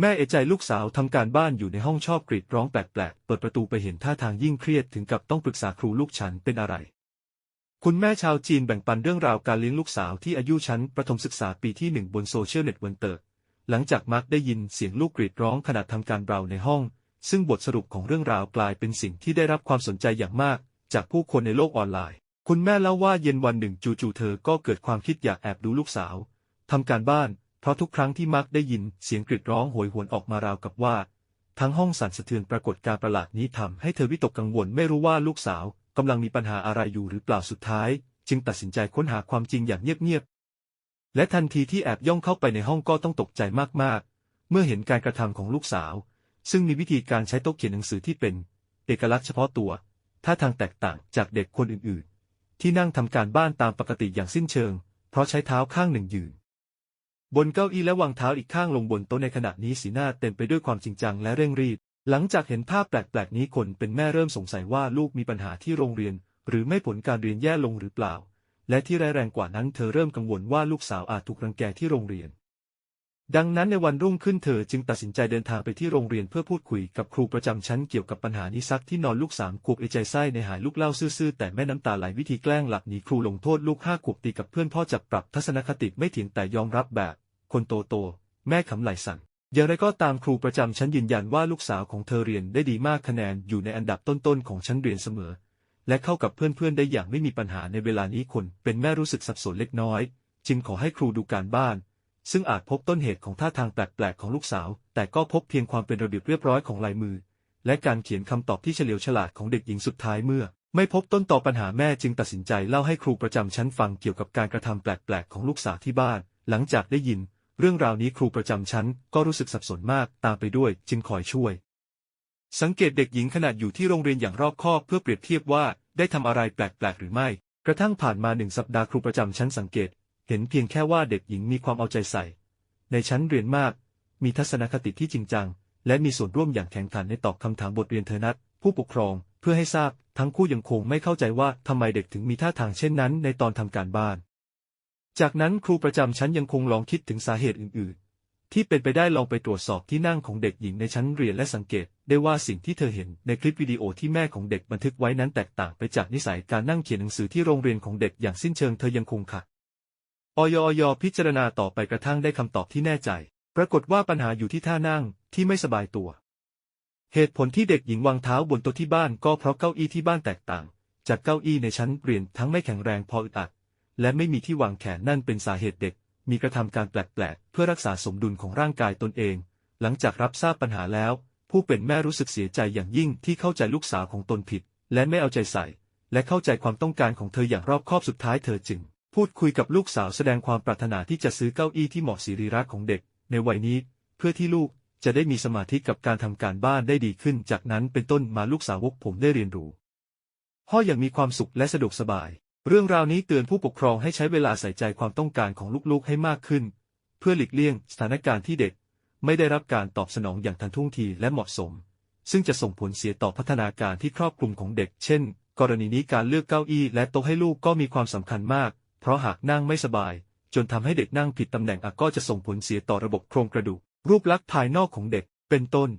แม่เอใจลูกสาวทำการบ้านอยู่ในห้องชอบกรีดร้องแปลกๆ เปิดประตูไปเห็นท่าทางยิ่งเครียดถึงกับต้องปรึกษาครูลูกฉันเป็นอะไร คุณแม่ชาวจีนแบ่งปันเรื่องราวการเลี้ยงลูกสาวที่อายุชั้นประถมศึกษาปีที่หนึ่งบนโซเชียลเน็ตเวิร์เตอร์หลังจากมักได้ยินเสียงลูกกรีดร้องขณะทำการเบราในห้อง ซึ่งบทสรุปของเรื่องราวกลายเป็นสิ่งที่ได้รับความสนใจอย่างมาก จากผู้คนในโลกออนไลน์ คุณแม่เล่าว่าเย็นวันหนึ่งจู่ๆเธอก็เกิดความคิดอยากแอบดูลูกสาวทำการบ้าน ราะทุกครั้งที่มักได้ยินเสียงกรีดร้องโหยหวนออกมาราวกับว่า ทั้งห้องสั่นสะเทือนปรากฏการประหลาดนี้ทำให้เธอวิตกกังวลไม่รู้ว่าลูกสาวกำลังมีปัญหาอะไรอยู่หรือเปล่าสุดท้าย จึงตัดสินใจค้นหาความจริงอย่างเงียบๆและทันทีที่แอบย่องเข้าไปในห้องก็ต้องตกใจมากๆ เมื่อเห็นการกระทำของลูกสาว ซึ่งมีวิธีการใช้โต๊ะเขียนหนังสือที่เป็น เอกลักษณ์เฉพาะตัวท่าทางแตกต่างจากเด็กคนอื่นๆ ที่นั่งทำการบ้านตามปกติอย่างสิ้นเชิง เพราะใช้เท้าข้างหนึ่งยืน บนเก้าอี้และวางเท้าอีกข้างลงบนโต๊ะในขณะนี้สีหน้าเต็มไปด้วยความจริงจังและเร่งรีบ หลังจากเห็นภาพแปลกๆนี้คนเป็นแม่เริ่มสงสัยว่าลูกมีปัญหาที่โรงเรียน หรือไม่ผลการเรียนแย่ลงหรือเปล่า และที่ร้ายแรงกว่านั้นเธอเริ่มกังวลว่าลูกสาวอาจถูกรังแกที่โรงเรียน ดังนั้นในวันรุ่งขึ้นเธอจึงตัดสินใจเดินทางไปที่โรงเรียนเพื่อพูดคุยกับครูประจำชั้นเกี่ยวกับปัญหานี้ซักที่นอนลูกสามขวบเอใจไส้ในหายลูกเล่าซื่อๆแต่แม่น้ำตาไหลวิธีแกล้งหลักหนีครูลงโทษลูกห้าขวบตีกับเพื่อนพ่อจับปรับทัศนคติไม่ถียงแต่ยอมรับแบบ คนโตโตแม่ขำไหลสั่นอย่างไรก็ตามครูประจำชั้นยืนยันว่าลูกสาวของเธอเรียนได้ดีมากคะแนนอยู่ในอันดับต้นๆของชั้นเรียนเสมอ และเข้ากับเพื่อนๆได้อย่างไม่มีปัญหาในเวลานี้คนเป็นแม่รู้สึกสับสนเล็กน้อย จึงขอให้ครูดูการบ้าน ซึ่งอาจพบต้นเหตุของท่าทางแปลกๆของลูกสาว แต่ก็พบเพียงความเป็นระเบียบเรียบร้อยของลายมือ และการเขียนคำตอบที่เฉลียวฉลาดของเด็กหญิงสุดท้ายเมื่อ ไม่พบต้นต่อปัญหาแม่จึงตัดสินใจเล่าให้ครูประจำชั้นฟังเกี่ยวกับการกระทำแปลกๆของลูกสาวที่บ้าน หลังจากได้ยิน เรื่องราวนี้ครูประจำชั้นก็รู้สึกสับสนมากตามไปด้วย จึงคอยช่วย สังเกตเด็กหญิงขนาดอยู่ที่โรงเรียนอย่างรอบคอบเพื่อเปรียบเทียบว่าได้ทำอะไรแปลกๆหรือไม่ กระทั่งผ่านมาหนึ่งสัปดาห์ครูประจำชั้นสังเกต เห็นเพียงแค่ว่าเด็กหญิงมีความเอาใจใส่ ในชั้นเรียนมาก มีทัศนคติที่จริงจัง และมีส่วนร่วมอย่างแข็งขันในตอบคำถามบทเรียนเธอนัด ผู้ปกครองเพื่อให้ทราบ ทั้งคู่ยังคงไม่เข้าใจว่าทำไมเด็กถึงมีท่าทางเช่นนั้นในตอนทำการบ้าน จากนั้นครูประจำชั้นยังคงลองคิดถึงสาเหตุอื่น ๆ ที่เป็นไปได้ลองไปตรวจสอบที่นั่งของเด็กหญิงในชั้นเรียนและสังเกต ได้ว่าสิ่งที่เธอเห็นในคลิปวิดีโอที่แม่ของเด็กบันทึกไว้นั้นแตกต่างไปจากนิสัยการนั่งเขียนหนังสือที่โรงเรียนของเด็กอย่างสิ้นเชิงเธอยังคงขัด ออยอยพิจารณาต่อไปกระทั่งได้คำตอบที่แน่ใจ ปรากฏว่าปัญหาอยู่ที่ท่านั่งที่ไม่สบายตัว เหตุผลที่เด็กหญิงวางเท้าบนโต๊ะที่บ้านก็เพราะเก้าอี้ที่บ้านแตกต่าง จากเก้าอี้ในชั้นเรียนทั้งไม่แข็งแรงพออึดอัด และไม่มีที่วางแขนนั่นเป็นสาเหตุเด็ก มีกระทำการแปลกๆ เพื่อรักษาสมดุลของร่างกายตนเอง หลังจากรับทราบปัญหาแล้ว ผู้เป็นแม่รู้สึกเสียใจอย่างยิ่งที่เข้าใจลูกสาวของตนผิด และไม่เอาใจใส่ และเข้าใจความต้องการของเธออย่างรอบคอบสุดท้ายเธอจึง พูดคุยกับลูกสาวแสดงความปรารถนาที่จะซื้อเก้าอี้ที่เหมาะสิรีระของเด็ก ในวัยนี้ เพื่อที่ลูกจะได้มีสมาธิกับการทำการบ้านได้ดีขึ้น จากนั้นเป็นต้นมาลูกสาวกผมได้เรียนรู้พ่ออย่างมีความสุขและสะดวกสบาย เรื่องราวนี้เตือนผู้ปกครองให้ใช้เวลาใส่ใจความต้องการของลูกๆให้มากขึ้น เพื่อหลีกเลี่ยงสถานการณ์ที่เด็ก ไม่ได้รับการตอบสนองอย่างทันท่วงทีและเหมาะสม ซึ่งจะส่งผลเสียต่อพัฒนาการที่ครอบคลุมของเด็ก เช่น กรณีนี้การเลือกเก้าอี้และโต๊ะให้ลูกก็มีความสำคัญมาก เพราะหากนั่งไม่สบาย จนทำให้เด็กนั่งผิดตำแหน่งอาจก็จะส่งผลเสียต่อระบบโครงกระดูก รูปลักษณ์ภายนอกของเด็ก เป็นต้น